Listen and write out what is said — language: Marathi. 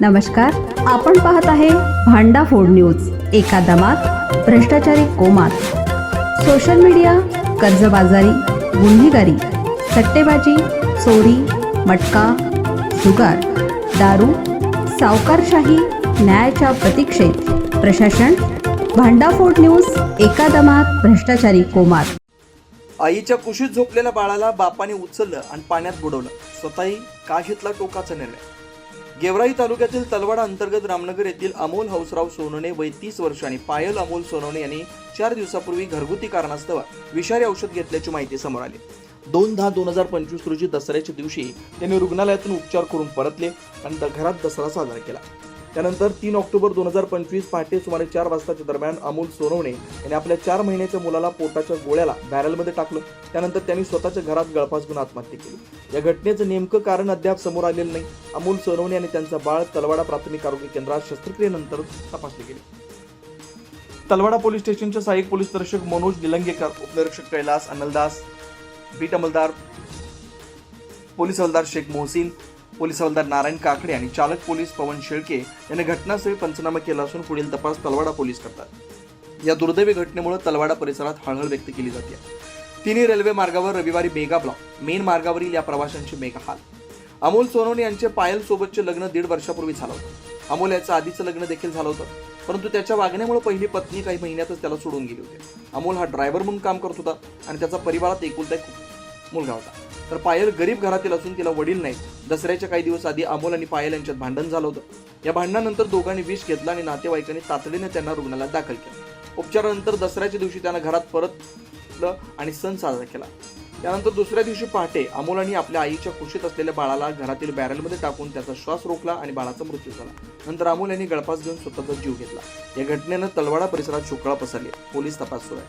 नमस्कार आपण पाहत आहे भांडा फोड न्यूज एका दमात भ्रष्टाचारी कोमात. सोशल मीडिया कर्जबाजारी गुन्हेगारी सट्टेबाजी चोरी मटका जुगार दारू सावकारशाही न्यायाच्या प्रतीक्षेत. प्रशासन भांडाफोड न्यूज एका दमात भ्रष्टाचारी कोमात. आईच्या कुशीत झोपलेल्या बाळाला बापाने उचललं आणि पाण्यात बुडवलं. स्वतःही काशीतला टोकाचा निर्णय. गेवराई तालुक्यातील तलवाडा अंतर्गत रामनगर येथील अमोल हौसराव सोनवणे वय तीस वर्ष आणि पायल अमोल सोनवणे यांनी चार दिवसापूर्वी घरगुती कारणास्तव विषारी औषध घेतल्याची माहिती समोर आली. दोन दहा दोन हजार पंचवीस रोजी दसऱ्याच्या दिवशी त्यांनी रुग्णालयातून उपचार करून परतले आणि घरात दसरा साजरा केला. त्यानंतर तीन ऑक्टोबर दोन हजार पंचवीस पहाटे सुमारे चार वाजताच्या दरम्यान अमोल सोनवणे यांनी आपल्या चार महिन्याच्या मुलाला पोटाच्या गोळ्याला बॅरलमध्ये टाकलं. त्यानंतर त्यांनी स्वतःच्या घरात गळफास घेऊन आत्महत्या केली. या घटनेचं नेमकं कारण अद्याप समोर आलेलं नाही. अमोल सोनवणे आणि त्यांचा बाळ तलवाडा प्राथमिक आरोग्य केंद्रात शस्त्रक्रियेनंतर तपासले गेले तलवाडा पोलीस स्टेशनचे सहाय्यक पोलीस निरीक्षक मनोज निलंगेकर उपनिरीक्षक कैलास अनलदास बीट अंमलदार पोलीस हवालदार शेख मोहसिन पोलीस हवालदार नारायण काकडे आणि चालक पोलीस पवन शेळके यांनी घटनास्थळी पंचनामा केला असून पुढील तपास तलवाडा पोलीस करतात. या दुर्दैवी घटनेमुळे तलवाडा परिसरात हळहळ व्यक्त केली जाते. तिन्ही रेल्वे मार्गावर रविवारी मेगा ब्लॉक मेन मार्गावरील या प्रवाशांचे मेगा हाल. अमोल सोनवणे यांचे पायल सोबतचे लग्न दीड वर्षापूर्वी झालं होतं. अमोल याचं आधीचं लग्न देखील झालं होतं परंतु त्याच्या वागण्यामुळे पहिली पत्नी काही महिन्यातच त्याला सोडून गेली होती. अमोल हा ड्रायव्हर म्हणून काम करत होता आणि त्याचा परिवारात एकुलता एक मुलगा होता. तर पायल गरीब घरातील असून तिला वडील नाहीत. दसऱ्याच्या काही दिवस आधी अमोल आणि पायल यांच्यात भांडण झालं होतं. या भांडणानंतर दोघांनी विष घेतला आणि नातेवाईकांनी तातडीने त्यांना रुग्णालयात दाखल केलं. उपचारानंतर दसऱ्याच्या दिवशी त्यांना घरात परतलं आणि सण साजरा केला. त्यानंतर दुसऱ्या दिवशी पहाटे अमोल आणि आपल्या आईच्या कुशीत असलेल्या बाळाला घरातील बॅरलमध्ये टाकून त्याचा श्वास रोखला आणि बाळाचा मृत्यू झाला. नंतर अमोल यांनी गळफास घेऊन स्वतःचा जीव घेतला. या घटनेनं तलवाडा परिसरात शुकळा पसरली. पोलीस तपास सुरू आहे.